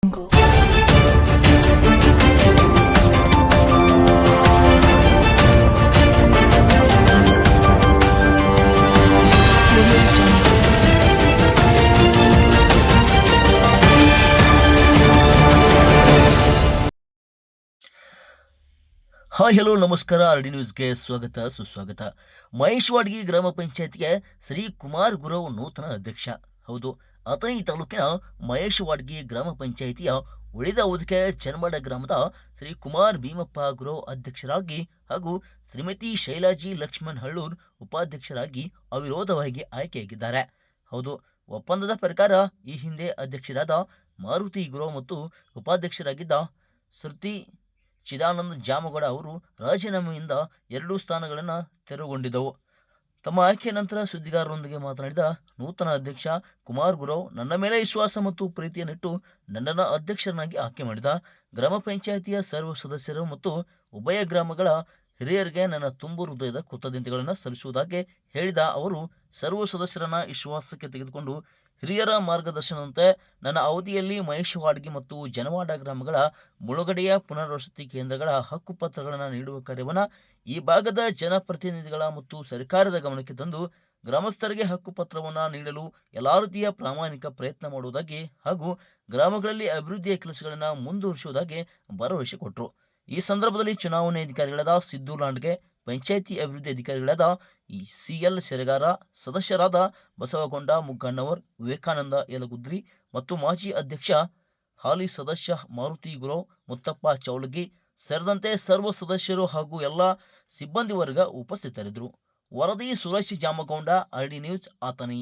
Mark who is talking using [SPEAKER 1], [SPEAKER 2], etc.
[SPEAKER 1] Hi hello ನಮಸ್ಕಾರ. R D ನ್ಯೂಸ್ಗೆ ಸ್ವಾಗತ, ಸುಸ್ವಾಗತ. ಮಹೇಶ್ ವಾಡ್ಗಿ ಗ್ರಾಮ ಪಂಚಾಯತ್ಗೆ ಶ್ರೀ ಕುಮಾರ್ ಗುರವ್ ನೂತನ ಅಧ್ಯಕ್ಷ. ಹೌದು ಅಥಣಿ ತಾಲೂಕಿನ ಮಹೇಶ್ ವಾಡ್ಗಿ ಗ್ರಾಮ ಪಂಚಾಯಿತಿಯ ಉಳಿದ ಹೊದಿಕೆ ಚನ್ಮಡ ಗ್ರಾಮದ ಶ್ರೀ ಕುಮಾರ್ ಭೀಮಪ್ಪ ಗುರು ಅಧ್ಯಕ್ಷರಾಗಿ ಹಾಗೂ ಶ್ರೀಮತಿ ಶೈಲಾಜಿ ಲಕ್ಷ್ಮಣ್ ಹಳ್ಳೂರ್ ಉಪಾಧ್ಯಕ್ಷರಾಗಿ ಅವಿರೋಧವಾಗಿ ಆಯ್ಕೆಯಾಗಿದ್ದಾರೆ. ಹೌದು, ಒಪ್ಪಂದದ ಪ್ರಕಾರ ಈ ಹಿಂದೆ ಅಧ್ಯಕ್ಷರಾದ ಮಾರುತಿ ಗುರು ಮತ್ತು ಉಪಾಧ್ಯಕ್ಷರಾಗಿದ್ದ ಶ್ರುತಿ ಚಿದಾನಂದ ಜಾಮಗೌಡ ಅವರು ರಾಜೀನಾಮೆಯಿಂದ ಎರಡೂ ಸ್ಥಾನಗಳನ್ನು ತೆರವುಗೊಂಡಿದ್ದವು. ತಮ್ಮ ಆಯ್ಕೆ ನಂತರ ಸುದ್ದಿಗಾರರೊಂದಿಗೆ ಮಾತನಾಡಿದ ನೂತನ ಅಧ್ಯಕ್ಷ ಕುಮಾರ್ ಗುರವ್, ನನ್ನ ಮೇಲೆ ವಿಶ್ವಾಸ ಮತ್ತು ಪ್ರೀತಿಯನ್ನಿಟ್ಟು ನನ್ನನ್ನು ಅಧ್ಯಕ್ಷರನ್ನಾಗಿ ಆಯ್ಕೆ ಮಾಡಿದ ಗ್ರಾಮ ಪಂಚಾಯಿತಿಯ ಸರ್ವ ಸದಸ್ಯರು ಮತ್ತು ಉಭಯ ಗ್ರಾಮಗಳ ಹಿರಿಯರಿಗೆ ನನ್ನ ತುಂಬು ಹೃದಯದ ಕೃತಜ್ಞತೆಗಳನ್ನು ಸಲ್ಲಿಸುವುದಾಗಿ ಹೇಳಿದ ಅವರು, ಸರ್ವ ಸದಸ್ಯರನ್ನ ವಿಶ್ವಾಸಕ್ಕೆ ತೆಗೆದುಕೊಂಡು ಹಿರಿಯರ ಮಾರ್ಗದರ್ಶನದಂತೆ ನನ್ನ ಅವಧಿಯಲ್ಲಿ ಮಹೇಶ್ ವಾಡ್ಗಿ ಮತ್ತು ಜನವಾಡ ಗ್ರಾಮಗಳ ಮುಳುಗಡೆಯ ಪುನರ್ವಸತಿ ಕೇಂದ್ರಗಳ ಹಕ್ಕುಪತ್ರಗಳನ್ನು ನೀಡುವ ಕಾರ್ಯವನ್ನು ಈ ಭಾಗದ ಜನಪ್ರತಿನಿಧಿಗಳ ಮತ್ತು ಸರ್ಕಾರದ ಗಮನಕ್ಕೆ ತಂದು ಗ್ರಾಮಸ್ಥರಿಗೆ ಹಕ್ಕುಪತ್ರವನ್ನು ನೀಡಲು ಎಲ್ಲ ರೀತಿಯ ಪ್ರಾಮಾಣಿಕ ಪ್ರಯತ್ನ ಮಾಡುವುದಾಗಿ ಹಾಗೂ ಗ್ರಾಮಗಳಲ್ಲಿ ಅಭಿವೃದ್ಧಿಯ ಕೆಲಸಗಳನ್ನು ಮುಂದುವರಿಸುವುದಾಗಿ ಭರವಸೆ ಕೊಟ್ಟರು. ಈ ಸಂದರ್ಭದಲ್ಲಿ ಚುನಾವಣೆ ಅಧಿಕಾರಿಗಳಾದ ಸಿದ್ದು ಲಾಂಡ್ಗೆ, ಪಂಚಾಯಿತಿ ಅಭಿವೃದ್ಧಿ ಅಧಿಕಾರಿಗಳಾದ ಸಿಎಲ್ ಸೆರಗಾರ, ಸದಸ್ಯರಾದ ಬಸವಗೊಂಡ ಮುಗ್ಗಣ್ಣವರ್ ವಿವೇಕಾನಂದ ಯಲಗುದ್ರಿ ಮತ್ತು ಮಾಜಿ ಅಧ್ಯಕ್ಷ ಹಾಲಿ ಸದಸ್ಯ ಮಾರುತಿ ಗುರವ್ ಮುತ್ತಪ್ಪ ಚೌಲಗಿ ಸೇರಿದಂತೆ ಸರ್ವ ಸದಸ್ಯರು ಹಾಗೂ ಎಲ್ಲ ಸಿಬ್ಬಂದಿ ವರ್ಗ ಉಪಸ್ಥಿತರಿದ್ದರು. ವರದಿ Suresh Jamagaunda R D news, Athani.